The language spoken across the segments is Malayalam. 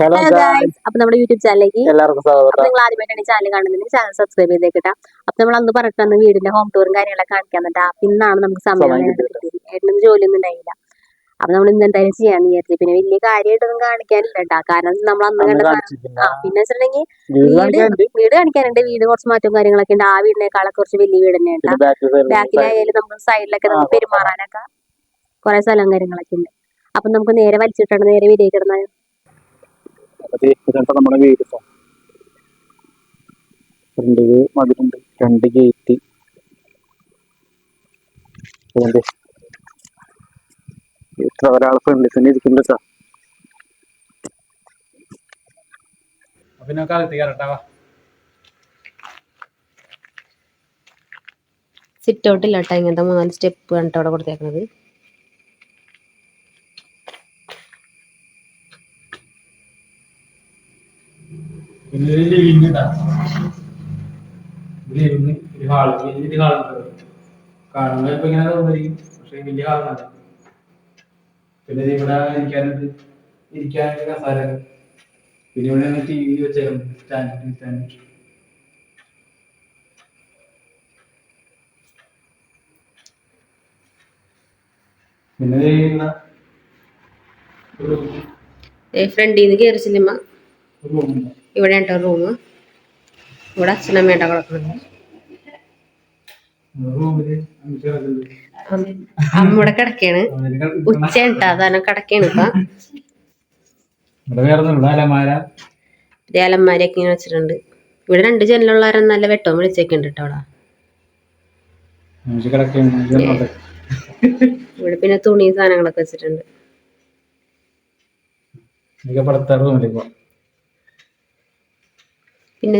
ഹലോ അപ്പൊ നമ്മുടെ യൂട്യൂബ് ചാനലിലേക്ക് എല്ലാവർക്കും സ്വാഗതം. നിങ്ങൾ ആദ്യമായിട്ടാണ് ചാനൽ കാണുന്നുണ്ടെങ്കിൽ ചാനൽ സബ്സ്ക്രൈബ് ചെയ്തേക്കിട്ടാ അപ്പൊ നമ്മൾ അന്ന് പറഞ്ഞിട്ട് വീടിന്റെ ഹോം ടൂറും കാര്യങ്ങളൊക്കെ കാണിക്കാൻ എന്നിട്ട് ഇന്നാണ് നമുക്ക് സമയം ഏട്ടനൊന്നും ജോലിയൊന്നും ഉണ്ടായില്ല. അപ്പൊ നമ്മൾ ഇന്ന് എന്തായാലും ചെയ്യാന്ന് വിചാരിച്ചു. പിന്നെ വലിയ കാര്യമായിട്ടൊന്നും കാണിക്കാനില്ല കേട്ടാ കാരണം നമ്മൾ അന്ന് കണ്ട ആ പിന്നെ വെച്ചിട്ടുണ്ടെങ്കിൽ വീട് വീട് കാണിക്കാനുണ്ട്. വീട് കുറച്ച് മാറ്റവും കാര്യങ്ങളൊക്കെ ഉണ്ട്. ആ വീടിനേക്കാളൊക്കെ കുറച്ച് വലിയ വീട് തന്നെ ബാക്ക് ബാക്കിലായാലും നമുക്ക് സൈഡിലൊക്കെ നമുക്ക് പെരുമാറാനൊക്കെ കുറെ സ്ഥലവും കാര്യങ്ങളൊക്കെ ഉണ്ട്. അപ്പൊ നമുക്ക് നേരെ വലിച്ചിട്ടാണ് നേരെ വീഡിയോ കിടന്നാൽ ഇതാണ് നമ്മുടെ വീട് ഇപ്പൊ. രണ്ട് മതിലുണ്ട്. രണ്ട് ഗേറ്റ്. ഇത്ര ഒരാൾ ഫ്രണ്ടിൽ തന്നെ ഇരിക്കുന്നുണ്ട് കേട്ടോ പിന്നെ കാലത്ത് സിറ്റ് ഔട്ടില്ല കേട്ടോ ഇങ്ങനത്തെ മൂന്നാൽ സ്റ്റെപ്പ് കണ്ടിട്ട് അവിടെ കൊടുത്തേക്കുന്നത് പിന്നെ ഒരു ലിവിങ് ഇതാ ലിവിങ് ഒരു ഹാൾ വലിയൊരു കാണുമ്പോൾ ഇപ്പൊ ഇങ്ങനെ തോന്നിയിരിക്കും പക്ഷെ വലിയ ഹാളാണ് പിന്നെ ഇവിടെ ഇരിക്കാനുണ്ട്. ഇരിക്കാനുള്ള കസാര പിന്നെ ഇവിടെ ടി വി വെച്ചേക്കണം സ്റ്റാൻഡ് സ്റ്റാൻഡ്. ഫ്രണ്ടിൽ നിന്ന് കയറി റൂമുണ്ട്. ഇവിടെ ഉണ്ടോ റൂം ഇവിടെ അച്ഛനും കിടക്കുന്നുണ്ട് റൂമിൽ അഞ്ച് കിടക്കുന്നുണ്ട് അം- അമ്മ ഇവിടെ കിടക്കാണ് ഉച്ച ഉണ്ടാ അതാണ് കിടക്കാണ് ഇപ്പൊ. ഇവിടെ വേറെ അലമാര. ഇതേ അലമാരിയൊക്കെ ഇങ്ങനെ വെച്ചിട്ടുണ്ട്. ഇവിടെ രണ്ട് ജനലുള്ളവരെ നല്ല വെട്ടവും വിളിച്ചേക്കുണ്ട് കേട്ടോ ഇവിടെ പിന്നെ തുണി സാധനങ്ങളൊക്കെ വെച്ചിട്ടുണ്ട്. പിന്നെ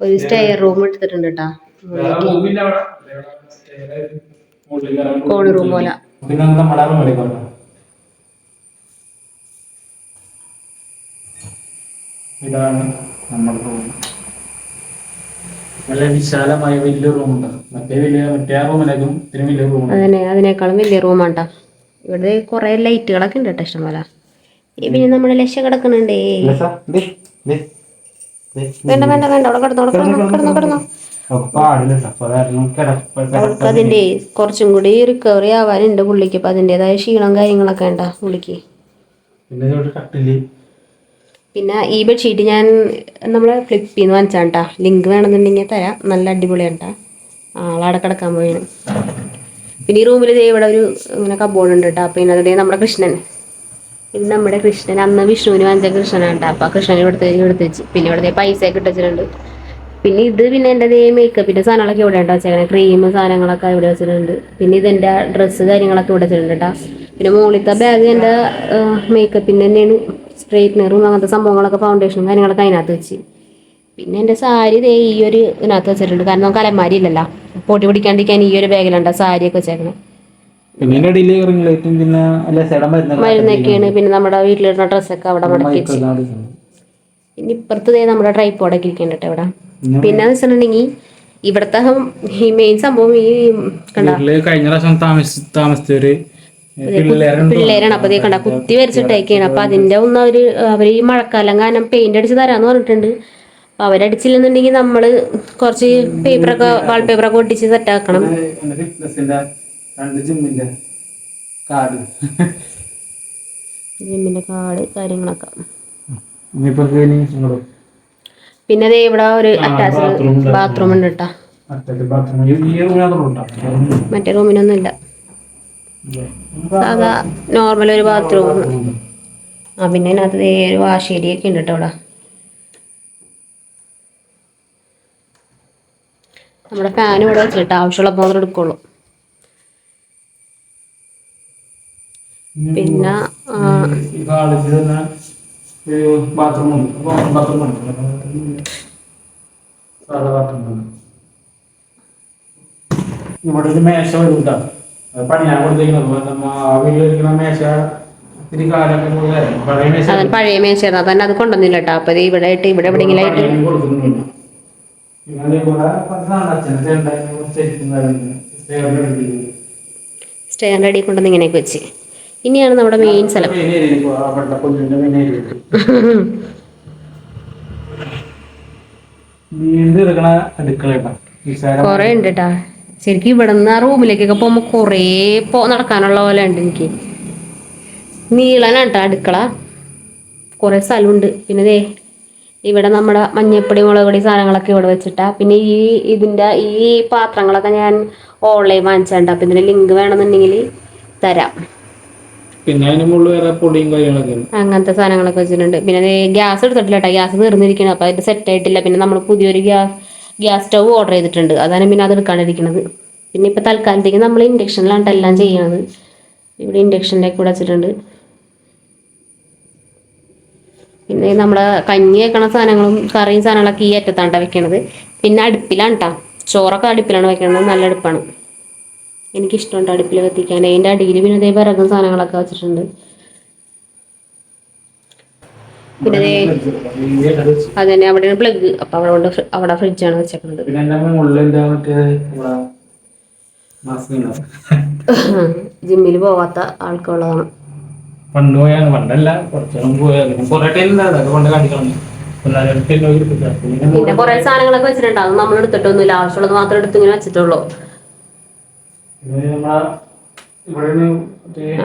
ഒരു സ്റ്റെയർ റൂം എടുത്തിട്ടുണ്ട് കേട്ടോ കോണി റൂം പോലെ. ഇതാണ് നമ്മുടെ റൂം നല്ല വിശാലമായ വലിയ റൂമുണ്ട് മറ്റേ വലിയ മറ്റേ ആ റൂമിലേക്കും ഇത്തിരി വലിയ റൂമുണ്ട് അതിനെ അതിനേക്കാളും വലിയ റൂമാണ്ടാ ഇവിടെ കുറെ ലൈറ്റുകളൊക്കെ ഉണ്ട് കേട്ടോ ഇഷ്ടംപോലെ. പിന്നെ നമ്മുടെ ലക്ഷ്യം കിടക്കണുണ്ടേ. വേണ്ട വേണ്ട വേണ്ട. അവിടെ കിടന്നോ കിടന്നോ കിടന്നോ അതിന്റെ കുറച്ചും കൂടി റിക്കവറി ആവാനുണ്ട് പുള്ളിക്ക്. അപ്പൊ അതിന്റെതായ ക്ഷീണം കാര്യങ്ങളൊക്കെ ഉണ്ടാ പുള്ളിക്ക്? പിന്നെ ഈ ബെഡ്ഷീറ്റ് ഞാൻ നമ്മളെ ഫ്ലിപ്പിൽ നിന്ന് വാങ്ങിച്ചാണ് കേട്ടാ ലിങ്ക് വേണമെന്നുണ്ടെങ്കിൽ തരാം. നല്ല അടിപൊളിയാണ് കേട്ടാ ആളവിടെ കിടക്കാൻ പോയാണ് പിന്നെ ഈ റൂമിൽ ഇവിടെ ഒരു ഇങ്ങനെ കബോർഡ് ഉണ്ട് കേട്ടോ പിന്നെ ദേ നമ്മുടെ കൃഷ്ണൻ. ഇത് നമ്മുടെ കൃഷ്ണൻ. അന്ന് വിഷ്ണുവിന് വാങ്ങിച്ച കൃഷ്ണനാണ് കേട്ടോ അപ്പം കൃഷ്ണൻ ഇവിടുത്തെ ഇവിടുത്തെ വെച്ച്. പിന്നെ ഇവിടുത്തെ പൈസ ഒക്കെ ഇട്ടിട്ടുണ്ട് പിന്നെ ഇത് പിന്നെ എന്റെ ദേ മേക്കപ്പിന്റെ സാധനങ്ങളൊക്കെ ഇവിടെ ഉണ്ടോ വെച്ചേക്കണേ. ക്രീം സാധനങ്ങളൊക്കെ ഇവിടെ വെച്ചിട്ടുണ്ട്. പിന്നെ ഇതെന്റെ ഡ്രസ്സ് കാര്യങ്ങളൊക്കെ ഇവിടെ വെച്ചിട്ടുണ്ട് കേട്ടോ പിന്നെ മുകളിലത്തെ ബാഗ് എന്റെ മേക്കപ്പിന്റെ തന്നെയാണ്. സ്ട്രെയിറ്റ്നറും അങ്ങനത്തെ സംഭവങ്ങളൊക്കെ ഫൗണ്ടേഷനും കാര്യങ്ങളൊക്കെ അതിനകത്ത് വെച്ച്. പിന്നെ എന്റെ സാരി ദേ ഈ ഒരു ഇതിനകത്ത് വെച്ചിട്ടുണ്ട്. കാരണം നമുക്ക് അലമാരി ഇല്ലല്ലോ. പൊടി പിടിക്കാണ്ടിരിക്കാൻ ഈ ഒരു ബാഗിലുണ്ട് സാരിയൊക്കെ വെച്ചേക്കണം. പിന്നെ ലൈറ്റും പിന്നെ അല്ല മരുന്നൊക്കെയാണ് പിന്നെ നമ്മുടെ വീട്ടിലിരുന്ന ഡ്രസ്സൊക്കെ അവിടെ മടക്കി വെച്ച് ഇനി ഇപ്പുറത്ത് നമ്മുടെ ട്രൈപ്പോഡൊക്കെ ഇരിക്കുന്നുണ്ട് കേട്ടോ ഇവിടെ. പിന്നെ? വെച്ചിട്ടുണ്ടെങ്കിൽ ഇവിടുത്തെ ഈ മെയിൻ സംഭവം ഈ കണ്ട? കഴിഞ്ഞ പ്രാവശ്യം താമസ താമസിച്ചവര് പിള്ളേരാണ് അപ്പൊ കണ്ട കുത്തി വരച്ചിട്ടേക്കാണ്. അപ്പൊ അതിന്റെ ഒന്ന് അവർ അവർ ഈ മഴക്കാലം കാരണം പെയിന്റ് അടിച്ച് തരാന്ന് പറഞ്ഞിട്ടുണ്ട്. അപ്പൊ അവരടിച്ചില്ലെന്നുണ്ടെങ്കിൽ നമ്മൾ കുറച്ച് പേപ്പറൊക്കെ വാൾപേപ്പറൊക്കെ ഒട്ടിച്ച് സെറ്റാക്കണം രണ്ട് ജിമ്മിന്റെ കാർഡ് ജിമ്മിന്റെ കാർഡ് കാര്യങ്ങളൊക്കെ. പിന്നെ ദേ ഇവിടെ ഒരു അറ്റാച്ച്ഡ് ബാത്റൂം ഉണ്ട്. കേട്ടാ മറ്റേ റൂമിനൊന്നും ഇല്ല സാധാ നോർമൽ ഒരു ബാത്റൂം ആ പിന്നെ അതിനകത്ത് ദേ ഒരു വാഷ് ഏരിയ ഒക്കെ ഉണ്ട് കേട്ടോ ഇവിടെ. നമ്മുടെ ഫാൻ ഇവിടെ വെച്ചിട്ട് ആവശ്യമുള്ളപ്പോൾ മാത്രം എടുക്കുള്ളൂ പിന്നെ ആ, ഈ കാളേജിൽ തന്നെ ഒരു ബാത്റൂം ഉണ്ട് ബാത്റൂം ഉണ്ട് സാധാ ബാത്റൂം ഉണ്ട് ഇവിടെ ഒരു മേശ പണിയാൻ കൊടുത്തേക്കുന്നത് നമ്മ വീട്ടിലിരിക്കുന്ന പഴയ തന്നെ മേശയായിരുന്നു. അതന്നെ അത് കൊണ്ടുവന്നില്ല കേട്ടോ അപ്പൊ ഇവിടെ ആയിട്ട് ഇവിടെ എവിടെയെങ്കിലും ആയിട്ട് പിന്നെ സ്റ്റേറിന്റെ അടിയിൽ കൊണ്ടുവന്ന് ഇങ്ങനെയൊക്കെ വെച്ച്. ഇനിയാണ് നമ്മുടെ മെയിൻ സ്ഥലം. കൊറേ ഉണ്ട് കേട്ടാ ശരിക്കും ഇവിടെ നിന്ന് ആ റൂമിലേക്കൊക്കെ പോകുമ്പോ കൊറേ പോ നടക്കാനുള്ള പോലെ ഉണ്ട് എനിക്ക്. നീളനാട്ടാ അടുക്കള. കൊറേ സ്ഥലമുണ്ട്. പിന്നെ ദേ ഇവിടെ നമ്മുടെ മഞ്ഞപ്പൊടി മുളക് പൊടി സാധനങ്ങളൊക്കെ ഇവിടെ വെച്ചിട്ടാ. പിന്നെ ഈ ഇതിന്റെ ഈ പാത്രങ്ങളൊക്കെ ഞാൻ ഓൺലൈൻ വാങ്ങിച്ചിട്ടുണ്ട് അപ്പൊ ഇതിന്റെ ലിങ്ക് വേണമെന്നുണ്ടെങ്കിൽ തരാം. പിന്നെ അതിന് മുകളിൽ വേറെ പൊടിയും കാര്യങ്ങളൊക്കെ അങ്ങനത്തെ സാധനങ്ങളൊക്കെ വെച്ചിട്ടുണ്ട്. പിന്നെ ഗ്യാസ് എടുത്തിട്ടില്ല കേട്ടോ ഗ്യാസ് തീർന്നിരിക്കണം. അപ്പൊ അത് സെറ്റ് ആയിട്ടില്ല. പിന്നെ നമ്മൾ പുതിയൊരു ഗ്യാസ് ഗ്യാസ് സ്റ്റവ് ഓർഡർ ചെയ്തിട്ടുണ്ട്. അതാണ് പിന്നെ അത് എടുക്കാണ്ടിരിക്കുന്നത് പിന്നെ ഇപ്പൊ തൽക്കാലത്തേക്ക് നമ്മൾ ഇൻഡക്ഷനിലാണ് എല്ലാം ചെയ്യണത്. ഇവിടെ ഇൻഡക്ഷന്റെ കൂടെ വെച്ചിട്ടുണ്ട്. പിന്നെ നമ്മുടെ കഞ്ഞി വെക്കണ സാധനങ്ങളും കറിയും സാധനങ്ങളൊക്കെ ഈ അറ്റത്താണ് വെക്കണത്. പിന്നെ അടുപ്പിലാണ് കേട്ടോ ചോറൊക്കെ അടുപ്പിലാണ് വെക്കണത്. നല്ല അടുപ്പാണ്. എനിക്കിഷ്ടമുണ്ട് അടുപ്പിൽ കത്തിക്കാൻ. അതിന്റെ അടിയിൽ പിന്നെ ഇതേ വിറകും സാധനങ്ങളൊക്കെ വെച്ചിട്ടുണ്ട്. പിന്നെ അത് തന്നെ അവിടെയാണ് പ്ലഗ് അപ്പൊ അവിടെ അവിടെ ഫ്രിഡ്ജാണ് വെച്ചേക്കുന്നത് ജിമ്മിൽ പോവാത്ത ആൾക്കുള്ളതാണ്. പണ്ട് പോയാണ്. പണ്ടല്ല പിന്നെ കുറെ സാധനങ്ങളൊക്കെ വെച്ചിട്ടുണ്ട്. അത് നമ്മൾ എടുത്തിട്ടൊന്നുമില്ല ആവശ്യമുള്ളത് മാത്രം എടുത്ത് ഇങ്ങനെ വെച്ചിട്ടുള്ളൂ. ഇവിടെ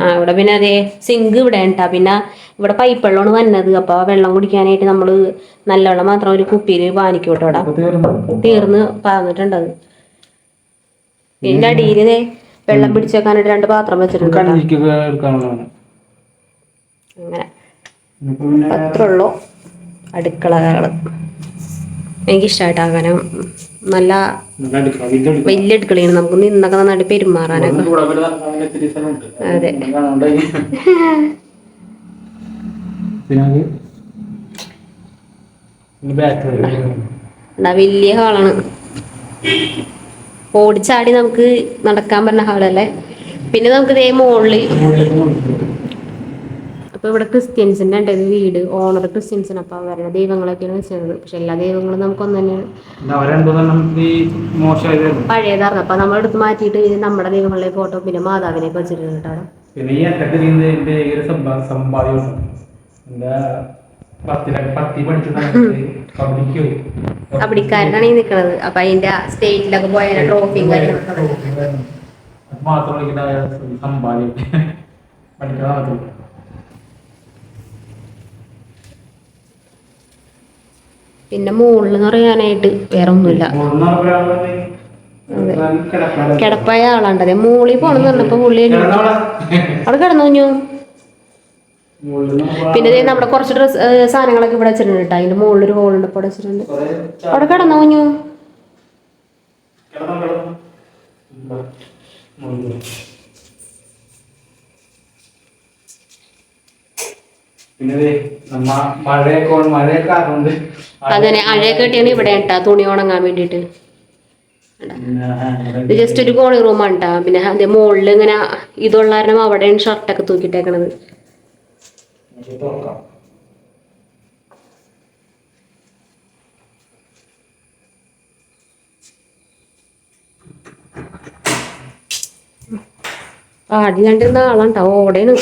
ആ പിന്നെ അതെ സിങ്ക് ഇവിടെ ഉണ്ടാ പിന്നെ ഇവിടെ പൈപ്പ് വെള്ളമാണ് വന്നത്. അപ്പൊ വെള്ളം കുടിക്കാനായിട്ട് നമ്മൾ നല്ല വെള്ളം മാത്രം ഒരു കുപ്പിയിൽ വാങ്ങിക്കോട്ടോ ഇവിടെ. തീർന്ന്. പറഞ്ഞിട്ടുണ്ടത് പിന്നെ അടിയിൽ വെള്ളം പിടിച്ചേക്കാനായിട്ട് രണ്ട് പാത്രം വെച്ചിട്ടുണ്ട് അങ്ങനെ. അത്രയുള്ളൂ അടുക്കളകൾ എനിക്കിഷ്ടമായിട്ട് കാരണം നല്ല വലിയ അടുക്കളയാണ്. നമുക്ക് നിന്നൊക്കെ നന്നായിട്ട് പെരുമാറാനൊക്കെ. അതെ. വലിയ ഹാളാണ്. ഓടിച്ചാടി നമുക്ക് നടക്കാൻ പറ്റുന്ന ഹാളല്ലേ? പിന്നെ നമുക്ക് ഇതേ മുകളിൽ അപ്പൊ ഇവിടെ ക്രിസ്ത്യൻസിന്റെ ഉണ്ട് ഇത് വീട് ഓണർ ക്രിസ്ത്യൻസിന് അപ്പൊ അവരുടെ ദൈവങ്ങളൊക്കെയാണ് വെച്ചത്. പക്ഷെ എല്ലാ ദൈവങ്ങളും നമുക്കൊന്നു തന്നെയാണ്. അവരെന്തോന്നും ഈ മോശമായതായിരുന്നു. പഴയതായിരുന്നു. അപ്പൊ നമ്മൾ എടുത്ത് മാറ്റിയിട്ട് ഇനി നമ്മുടെ ദൈവങ്ങളിലെ ഫോട്ടോ പിന്നെ മാതാവിനെയൊക്കെ വെച്ചിട്ടുണ്ട് കേട്ടോ. പിന്നെ ഈ സമ്പാദ്യം എന്താ കബഡിക്കാരനാണ് ഈ നിക്കണത്. അപ്പൊ അതിന്റെ സ്റ്റേറ്റിലൊക്കെ പോയ ട്രോഫിയും കാര്യങ്ങളൊക്കെ സമ്പാദ്യം പിന്നെ മുകളിൽ എന്ന് പറയാനായിട്ട് വേറെ ഒന്നുമില്ല കിടപ്പായ ആളാണ്ട് അതെ മൂളി പോണെന്ന് പറഞ്ഞപ്പോ പുള്ളി. അവിടെ കിടന്നു കുഞ്ഞു? പിന്നെ നമ്മുടെ കുറച്ച് ഡ്രസ് സാധനങ്ങളൊക്കെ ഇവിടെ വെച്ചിട്ടുണ്ട്? കേട്ടോ അതിന്റെ മുകളിൽ ഒരു ഹോളുണ്ട് ഇപ്പോൾ വെച്ചിട്ടുണ്ട്. അവിടെ കിടന്നു കുഞ്ഞു? പിന്നെ മഴയൊക്കെ മഴയൊക്കെ അതന്നെ അഴയൊക്കെ കിട്ടിയാണ് ഇവിടെ കേട്ടാ തുണി ഉണങ്ങാൻ വേണ്ടിയിട്ട്. ഇത് ജസ്റ്റ് ഒരു കോണി റൂമാണ് കേട്ടാ പിന്നെ അതേ മുകളിൽ ഇങ്ങനെ ഇതുള്ള കാരണം അവിടെയാണ് ഷർട്ടൊക്കെ തൂക്കിട്ടേക്കണത് ആടി ആദ്യം കണ്ടിരുന്ന ആളാണ് കേട്ടോ ഓടേണ്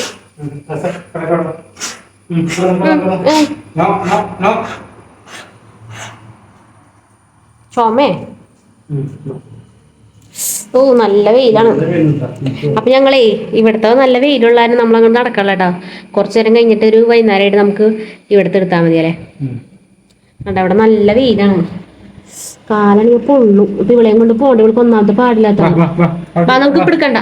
ചുമേ ഓ നല്ല വെയിലാണ്. അപ്പൊ ഞങ്ങളേ ഇവിടുത്തെ നല്ല വെയിലുള്ള കാരണം നമ്മളങ്ങോട്ട് നടക്കല്ല കേട്ടോ കുറച്ചു നേരം കഴിഞ്ഞിട്ട് ഒരു വൈകുന്നേരമായിട്ട് നമുക്ക് ഇവിടുത്തെ എടുത്താൽ മതി അല്ലേ കണ്ടോ അവിടെ നല്ല വെയിലാണ്. കാലാണെങ്കിൽ പൊള്ളു. ഇപ്പൊ ഇവിളെയും കൊണ്ട് പോകണ്ട ഇവൾക്ക് ഒന്നാമത്തെ പാടില്ലാത്ത നമുക്ക് ഇപ്പൊ എടുക്കണ്ട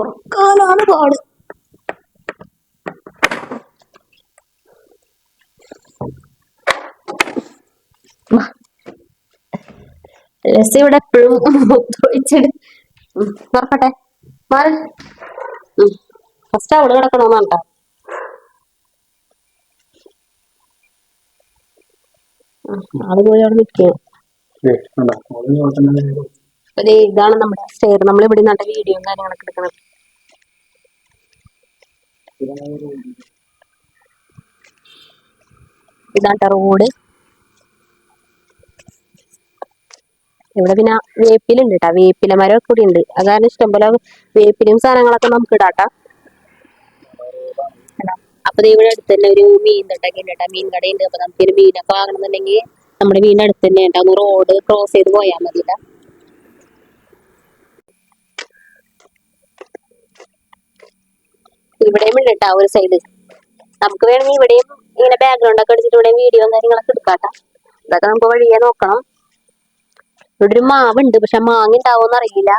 തുറക്കാനാണ് പാട്. രസ ഇവിടെ എപ്പോഴും ഒഴിച്ചിട്ട് തുറക്കട്ടെ മാറി ഫസ്റ്റ് അവൾ കിടക്കണമെന്നാണ് കേട്ടോ ആൾ പോയി അവിടെ നിൽക്കുക ഒരു ഇതാണ് നമ്മുടെ സ്റ്റേർ നമ്മൾ ഇവിടെ വീഡിയോ വീഡിയോയും കാര്യങ്ങളൊക്കെ എടുക്കണം ഇതാണ്ട റോഡ് ഇവിടെ പിന്നെ വേപ്പിലുണ്ട് കേട്ടാ വേപ്പില മരം കൂടി ഉണ്ട്. അത് കാരണം ഇഷ്ടംപോലെ വേപ്പിലും സാധനങ്ങളൊക്കെ നമുക്ക് ഇടാട്ടാ? അപ്പൊ ഇവിടെ അടുത്ത് തന്നെ ഒരു മീൻ തട്ടൊക്കെ ഉണ്ട് കേട്ടാ മീൻ കടയുണ്ട്. അപ്പൊ നമുക്ക് മീനൊക്കെ വാങ്ങണമെന്നുണ്ടെങ്കിൽ നമ്മുടെ മീൻ അടുത്ത് തന്നെ ഉണ്ടാവും റോഡ് ക്രോസ് ചെയ്ത് പോയാൽ മതി ട്ടാ. ഇവിടെയും ഉണ്ട് കേട്ടാ ഒരു സൈഡ് നമുക്ക് വേണമെങ്കിൽ ഇവിടെയും ഇങ്ങനെ ബാക്ക്ഗ്രൗണ്ട് ഒക്കെ അടിച്ചിട്ട് ഇവിടെയും വീഡിയോ കാര്യങ്ങളൊക്കെ എടുക്കാട്ടോ. ഇതൊക്കെ നമുക്ക് വഴിയെ നോക്കണം. ഇവിടെ ഒരു മാവുണ്ട് പക്ഷെ മാങ്ങ ഉണ്ടാവോന്ന് അറിയില്ല.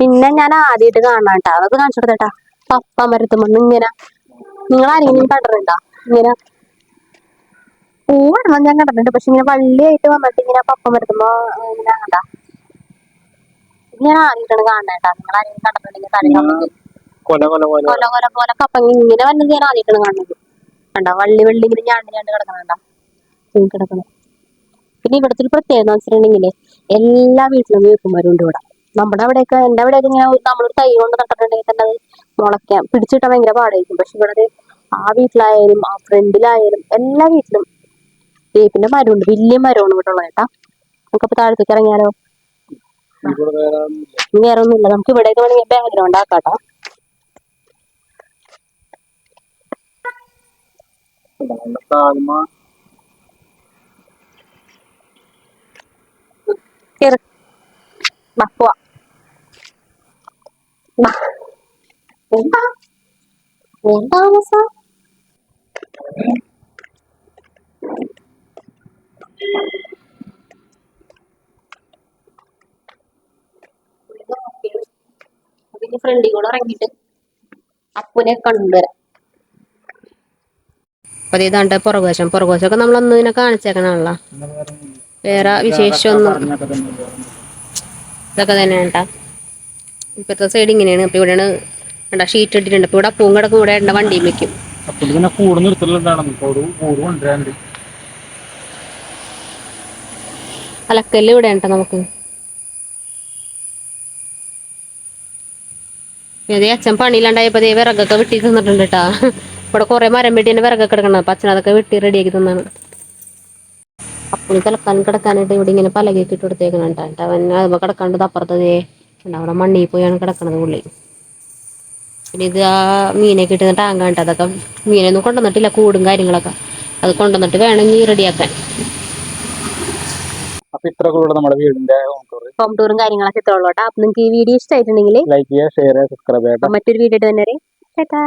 പിന്നെ ഞാൻ ആദ്യമായിട്ട് കാണാം കേട്ടോ അതൊക്കെ കാണിച്ചു കൊടുത്തേട്ടാ പപ്പ മരത്തുമ്പോൾ ഇങ്ങനെ നിങ്ങൾ ആരെങ്കിലും കണ്ടിട്ടുണ്ടോ? ഇങ്ങനെ പൂവിടണം ഞാൻ കണ്ടിട്ടുണ്ട് പക്ഷെ ഇങ്ങനെ വള്ളിയായിട്ട് വന്നിട്ട് ഇങ്ങനെ പപ്പ മരത്തുമ്പോ ഇങ്ങനെ കണ്ടാ ഞാൻ ആദ്യമായിട്ടാണ് കാണേട്ടാ നിങ്ങൾ ആരെങ്കിലും കണ്ടിട്ടുണ്ടെങ്കിൽ തലയിൽ കൊല കൊല കൊല കൊല കൊല പോലെ കപ്പങ്ങി ഇങ്ങനെ വന്നത് ഞാൻ ആദ്യമായിട്ടാണ് കാണുന്നത്. കണ്ട? വള്ളി വെള്ളി ഇങ്ങനെ ഞാണ്ട് ഞാണ്ട് കിടക്കണണ്ട കിടക്കണം. പിന്നെ ഇവിടുത്തെ ഒരു പ്രത്യേകത എന്ന് വെച്ചിട്ടുണ്ടെങ്കിൽ എല്ലാ വീട്ടിലും വേപ്പുമരം ഉണ്ട് ഇവിടെ. നമ്മുടെ അവിടെയൊക്കെ എന്റെ അവിടെയൊക്കെ ഇങ്ങനെ നമ്മളൊരു തൈ കൊണ്ട് നട്ടിട്ടുണ്ടെങ്കിൽ തന്നെ അത് മുളയ്ക്കാൻ പിടിച്ചിട്ടാൽ ഭയങ്കര പാടായിരിക്കും. പക്ഷെ ഇവിടെ ആ വീട്ടിലായാലും ആ ഫ്രണ്ടിലായാലും എല്ലാ വീട്ടിലും വേപ്പിന്റെ മരമുണ്ട്. വലിയ മരമാണ് ഇവിടെ ഉള്ളത് കേട്ടാ. നമുക്കപ്പോ താഴത്തേക്ക് ഇറങ്ങിയാലോ? വേറെ ഒന്നുമില്ല. നമുക്ക് ഇവിടെയൊക്കെ വേണമെങ്കിൽ ബാക്ക്ഗ്രൗണ്ട് ആക്കാട്ടോ calma. വാ പോവാ വാ എന്താ എന്താ അവസ്ഥ ഫ്രണ്ടിൽ കൂടെ ഇറങ്ങിയിട്ട് അപ്പുനെ കണ്ടുവരാം അപ്പൊ ഇതാണ്ട് പുറകുവശം പുറകുവശമൊക്കെ നമ്മൾ അന്ന് ഇതിനെ കാണിച്ചേക്കണല്ലോ വേറെ വിശേഷമൊന്നും ഇതൊക്കെ തന്നെ കേട്ടാ. ഇപ്പോഴത്തെ സൈഡ് ഇങ്ങനെയാണ്. അപ്പൊ ഇവിടെയാണ് വേണ്ട ഷീറ്റ് ഇട്ടിട്ടുണ്ട്. ഇപ്പൊ ഇവിടെ പൂവും കിടക്കും ഇവിടെ വണ്ടിയും വെക്കും. അപ്പോൾ കൂട് നിർത്തലുണ്ടാണ് കൂട് കൂട് കൊണ്ടുവരാണ്ട് അലക്കല്ല് ഇവിടെ ഉണ്ടോ നമുക്ക്? ഇതേ അച്ഛൻ പണിയിലുണ്ടായപ്പോ ദേ വിറകൊക്കെ വെട്ടി തിന്നിട്ടുണ്ട് കേട്ടാ. ഇവിടെ കുറെ മരം വെട്ടി തന്നെ വിറകൊക്കെ കിടക്കണം അപ്പൊ അച്ഛനതൊക്കെ വെട്ടി റെഡിയാക്കി തന്നാണ്. അപ്പോൾ കിടക്കാൻ കിടക്കാനായിട്ട് ഇവിടെ ഇങ്ങനെ പലകയൊക്കെ ഇട്ട് കൊടുത്തേക്കണം കേട്ടോ അവൻ അതുമ്പോ കിടക്കാണ്ട് അപ്പുറത്തതേ അവിടെ മണ്ണിൽ പോയാണ് കിടക്കണത് പുള്ളി. പിന്നെ ഇത് ആ മീനൊക്കെ ഇട്ട് ടാങ്കാണ്ട് അതൊക്കെ മീനൊന്നും കൊണ്ടുവന്നിട്ടില്ല കൂടും കാര്യങ്ങളൊക്കെ. അത് കൊണ്ടുവന്നിട്ട് വേണമെങ്കിൽ റെഡിയാക്കാൻ അപ്പൊ നമ്മുടെ വീടിന്റെ ഹോം ടൂറും കാര്യങ്ങളൊക്കെ ഇത്രയുള്ളൂ കേട്ടോ അപ്പൊ നിങ്ങൾക്ക് ഈ വീഡിയോ ഇഷ്ടമായിട്ടുണ്ടെങ്കിൽ ലൈക്ക് ചെയ്യുക ഷെയർ ചെയ്യുക സബ്സ്ക്രൈബ് ചെയ്യുക മറ്റൊരു വീഡിയോ തന്നെ ടാറ്റാ